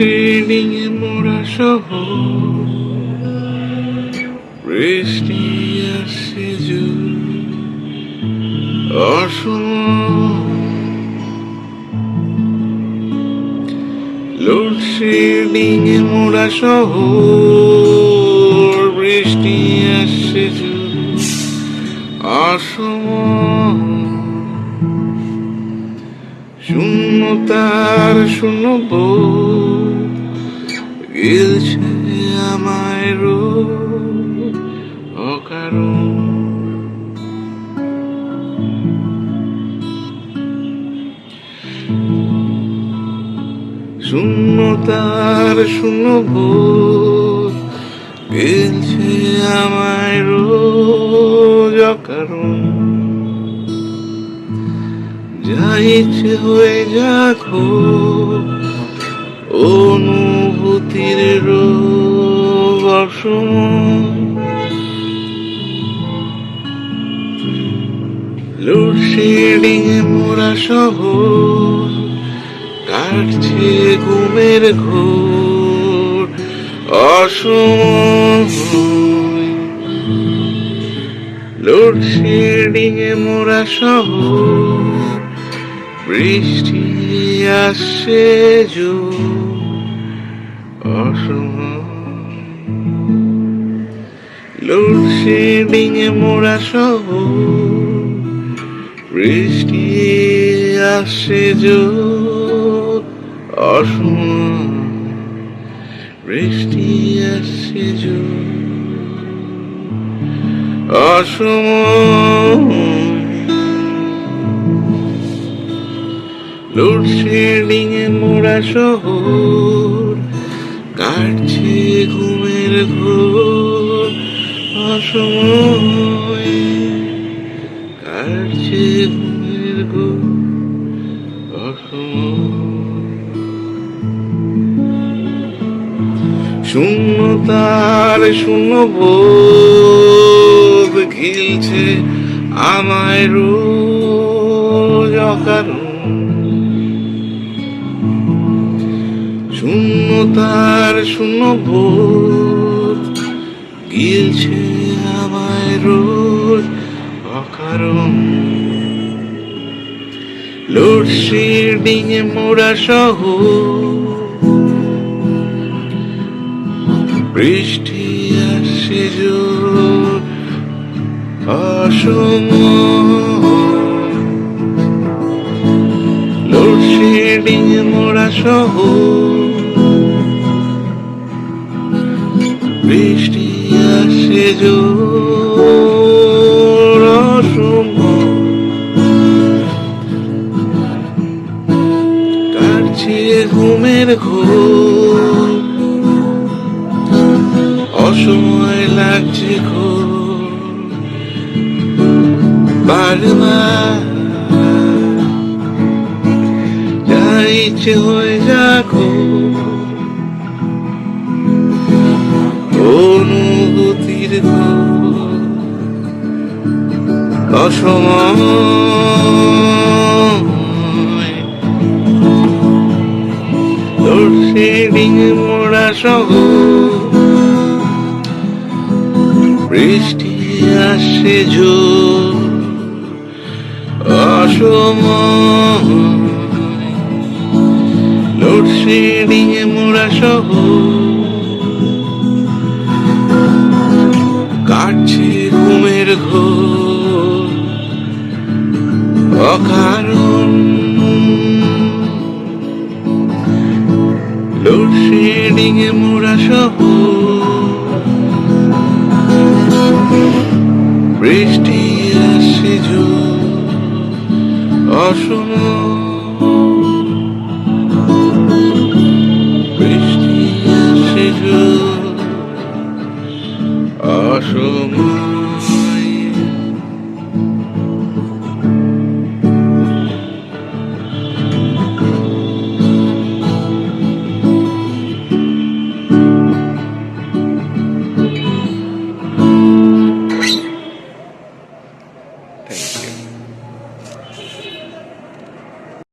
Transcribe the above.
এ মোড়া শহর। বৃষ্টি অসময়। লোডশেডিং মোড়া শহর। বৃষ্টি আসছে জোর অসময়। শূন্যতার শূন্য গিলছে আমায় রোজ অকারণ শূন্যতার শূন্য গিলছে আমায় রোজ অকারণ যা ইচ্ছে হয়ে যাকো অনুভূতির রোগ লোডশেডিং মোরা শহর কাটছে ঘুমের ঘোর। অসময় লোডশেডিং মোরা শহর বৃষ্টি আসছে জোর। লোডশেডিং এ মোড়া শহর, বৃষ্টি আসছে জোর অসময় বৃষ্টি আসছে জোর অসময় লোডশেডিং এ মোড়া শহর কাটছে ঘুমের ঘোর অসময় কাটছে ঘুমের ঘোর শূন্যতার শূন্য বোধ ঘিলছে আমায় রোজ অকারণ। শূন্যতার শূন্য গিলছে আমায় রোজ অকারণ। লোডশেডিং এ মোড়া সহ। বৃষ্টি আসে জোর অসময় লোডশেডিং এ মোড়া সহ। বৃষ্টি আসে জোর অসময় কাটছে ঘুমের ঘোর। অসময় লাগছে ঘোর। বারবার যা ইচ্ছে হয়ে যাকো অনুভূতির ঘোর। অসময় লোডশেডিং মোড়া সহ বৃষ্টি আসে জোর। অসময় লোডশেডিং মোড়া সহ অকারণ লোডশেডিং এ মোড়া সহ বৃষ্টি আসে জোর অসময় বৃষ্টি আসে জোর